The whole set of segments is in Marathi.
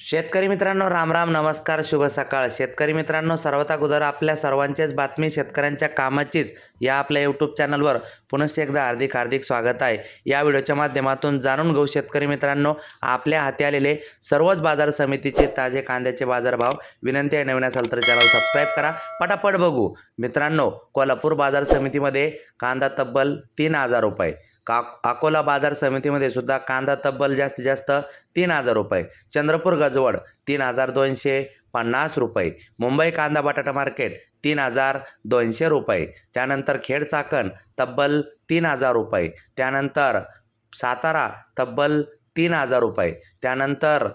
शेतकरी मित्रांनो राम राम नमस्कार शुभ सकाळ. शेतकरी मित्रांनो सर्वता अगोदर आपल्या सर्वांचेच बातमी शेतकऱ्यांच्या कामाचीच या आपल्या यूट्यूब चॅनलवर पुनश्च एकदा हार्दिक हार्दिक स्वागत आहे. या व्हिडिओच्या माध्यमातून जाणून घेऊ शेतकरी मित्रांनो आपल्या हाती आलेले सर्वच बाजार समितीचे ताजे कांद्याचे बाजारभाव. विनंती आहे नवीन असाल तर चॅनल सबस्क्राईब करा. पटापट बघू. मित्रांनो कोल्हापूर बाजार समितीमध्ये कांदा तब्बल तीन हजार रुपये. का अकोला बाजार समितीमध्ये सुद्धा कांदा तब्बल जास्तीत जास्त तीन हजार रुपये चंद्रपूर गजवड तीन हजार दोनशे पन्नास रुपये मुंबई कांदा बटाटा मार्केट तीन हजार दोनशे रुपये त्यानंतर खेड चाकण तब्बल तीन हजार रुपये त्यानंतर सातारा तब्बल तीन हजार रुपये त्यानंतर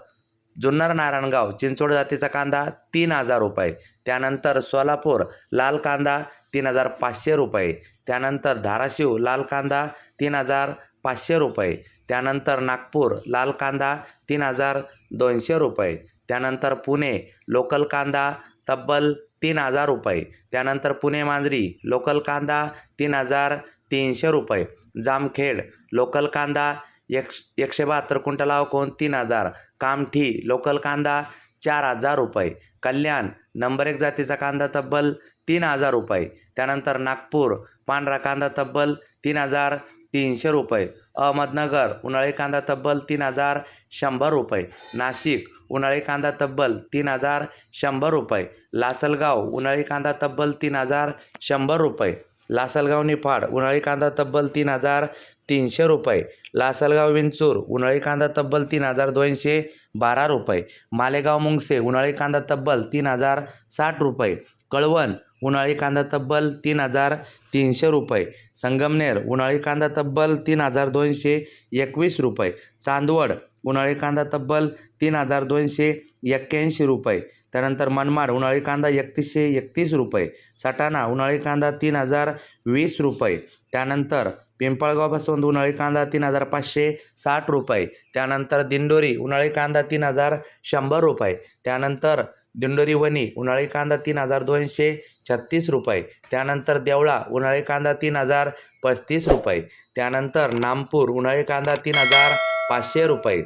जुन्नर नारायणगाव चिंचवड जातीचा कांदा तीन हजार रुपये. त्यानंतर सोलापूर लाल कांदा तीन हजार पाचशे रुपये. त्यानंतर धाराशिव लाल कांदा तीन हजार पाचशे रुपये. त्यानंतर नागपूर लाल कांदा तीन हजार दोनशे रुपये. त्यानंतर पुणे लोकल कांदा तब्बल तीन हजार रुपये. त्यानंतर पुणे मांजरी लोकल कांदा तीन हजार तीनशे रुपये. जामखेड लोकल कांदा एकश एकशे बहात्तर क्विंटल आवकून तीन हजार. कामठी लोकल कांदा चार हजार रुपये. कल्याण नंबर एक जातीचा कांदा तब्बल तीन हजार रुपये. त्यानंतर नागपूर पांढरा कांदा तब्बल तीन हजार तीनशे रुपये. अहमदनगर उन्हाळी कांदा तब्बल तीन हजार शंभर रुपये. नाशिक उन्हाळी कांदा तब्बल तीन हजार शंभर रुपये. लासलगाव उन्हाळी कांदा तब्बल तीन हजार शंभर रुपये. लासलगाव निफाड उन्हाळी कांदा तब्बल तीन हजार तीनशे रुपये. लासलगाव विंचूर उन्हाळी कांदा तब्बल तीन हजार दोनशे बारा रुपये. मालेगाव मुंगसे उन्हाळी कांदा तब्बल तीन हजार साठ रुपये. कळवण उन्हाळी कांदा तब्बल तीन हजार तीनशे रुपये. संगमनेर उन्हाळी कांदा तब्बल तीन हजार दोनशे एकवीस रुपये. चांदवड उन्हाळी कांदा तब्बल तीन हजार दोनशे एक्क्याऐंशी रुपये. त्यानंतर मनमाड उन्हाळी कांदा एकतीसशे एकतीस रुपये. सटाणा उन्हाळी कांदा तीन हजार वीस रुपये. त्यानंतर पिंपळगावपासून उन्हाळी कांदा तीन हजार पाचशे साठ रुपये. त्यानंतर दिंडोरी उन्हाळी कांदा तीन हजार शंभर रुपये. त्यानंतर दिंडोरी वणी उन्हाळी कांदा तीन हजार दोनशे छत्तीस रुपये. त्यानंतर देवळा उन्हाळी कांदा तीन हजार पस्तीस रुपये. त्यानंतर नामपूर उन्हाळी कांदा तीन हजार पाचशे रुपये.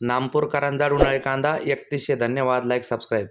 नामपूर करंजाड उन्हाळी कांदा एकतीसशे. धन्यवाद. Like subscribe.